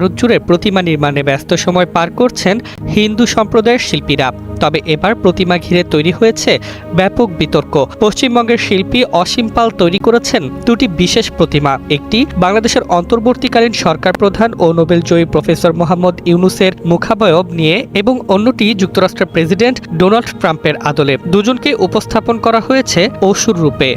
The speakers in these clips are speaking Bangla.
ভারত জুড়ে প্রতিমা নির্মাণে ব্যস্ত সময় পার করছেন হিন্দু সম্প্রদায়ের শিল্পীরা। তবে এবার প্রতিমা ঘিরে তৈরি হয়েছে ব্যাপক বিতর্ক। পশ্চিমবঙ্গের শিল্পী অসীম পাল তৈরি করেছেন দুটি বিশেষ প্রতিমা। একটি বাংলাদেশের অন্তর্বর্তীকালীন সরকার প্রধান ও নোবেলজয়ী প্রফেসর মোহাম্মদ ইউনুসের মুখাবয়ব নিয়ে এবং অন্যটি যুক্তরাষ্ট্রের প্রেসিডেন্ট ডোনাল্ড ট্রাম্পের আদলে। দুজনকে উপস্থাপন করা হয়েছে অসুর রূপে।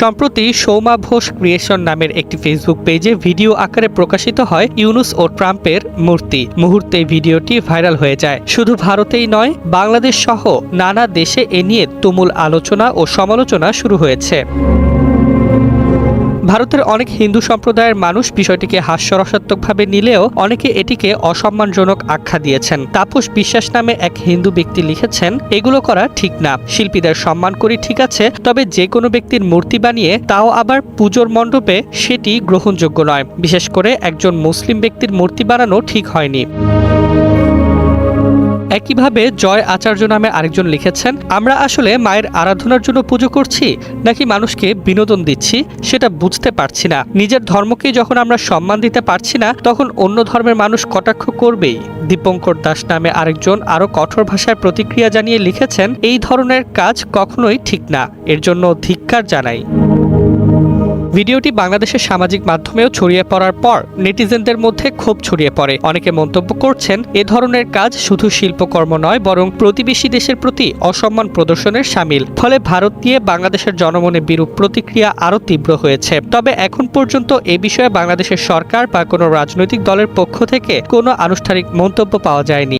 সম্প্রতি সৌমা ঘোষ ক্রিয়েশন নামের একটি ফেসবুক পেজে ভিডিও আকারে প্রকাশিত হয় ইউনুস ও ট্রাম্পের মূর্তি। মুহূর্তে ভিডিওটি ভাইরাল হয়ে যায়। শুধু ভারতেই নয়, বাংলাদেশ সহ নানা দেশে এ নিয়ে তুমুল আলোচনা ও সমালোচনা শুরু হয়েছে। ভারতের অনেক হিন্দু সম্প্রদায়ের মানুষ বিষয়টিকে হাস্যরসাত্মকভাবে নিলেও অনেকে এটিকে অসম্মানজনক আখ্যা দিয়েছেন। তাপস বিশ্বাস নামে এক হিন্দু ব্যক্তি লিখেছেন, এগুলো করা ঠিক না। শিল্পীদের সম্মান করি ঠিক আছে, তবে যে কোনো ব্যক্তির মূর্তি বানিয়ে তাও আবার পুজোর মণ্ডপে সেটি গ্রহণযোগ্য নয়। বিশেষ করে একজন মুসলিম ব্যক্তির মূর্তি বানানো ঠিক হয়নি। একইভাবে জয় আচার্য নামে আরেকজন লিখেছেন, আমরা আসলে মায়ের আরাধনার জন্য পুজো করছি, নাকি মানুষকে বিনোদন দিচ্ছি, সেটা বুঝতে পারছি না। নিজের ধর্মকে যখন আমরা সম্মান দিতে পারছি না, তখন অন্য ধর্মের মানুষ কটাক্ষ করবেই। দীপঙ্কর দাস নামে আরেকজন আরও কঠোর ভাষায় প্রতিক্রিয়া জানিয়ে লিখেছেন, এই ধরনের কাজ কখনোই ঠিক না। এর জন্য ধিক্কার জানাই। ভিডিওটি বাংলাদেশের সামাজিক মাধ্যমেও ছড়িয়ে পড়ার পর নেটিজেনদের মধ্যে ক্ষোভ ছড়িয়ে পড়ে। অনেকে মন্তব্য করছেন, এ ধরনের কাজ শুধু শিল্পকর্ম নয়, বরং প্রতিবেশী দেশের প্রতি অসম্মান প্রদর্শনের সামিল। ফলে ভারত নিয়ে বাংলাদেশের জনমনে বিরূপ প্রতিক্রিয়া আরও তীব্র হয়েছে। তবে এখন পর্যন্ত এ বিষয়ে বাংলাদেশের সরকার বা কোনো রাজনৈতিক দলের পক্ষ থেকে কোনো আনুষ্ঠানিক মন্তব্য পাওয়া যায়নি।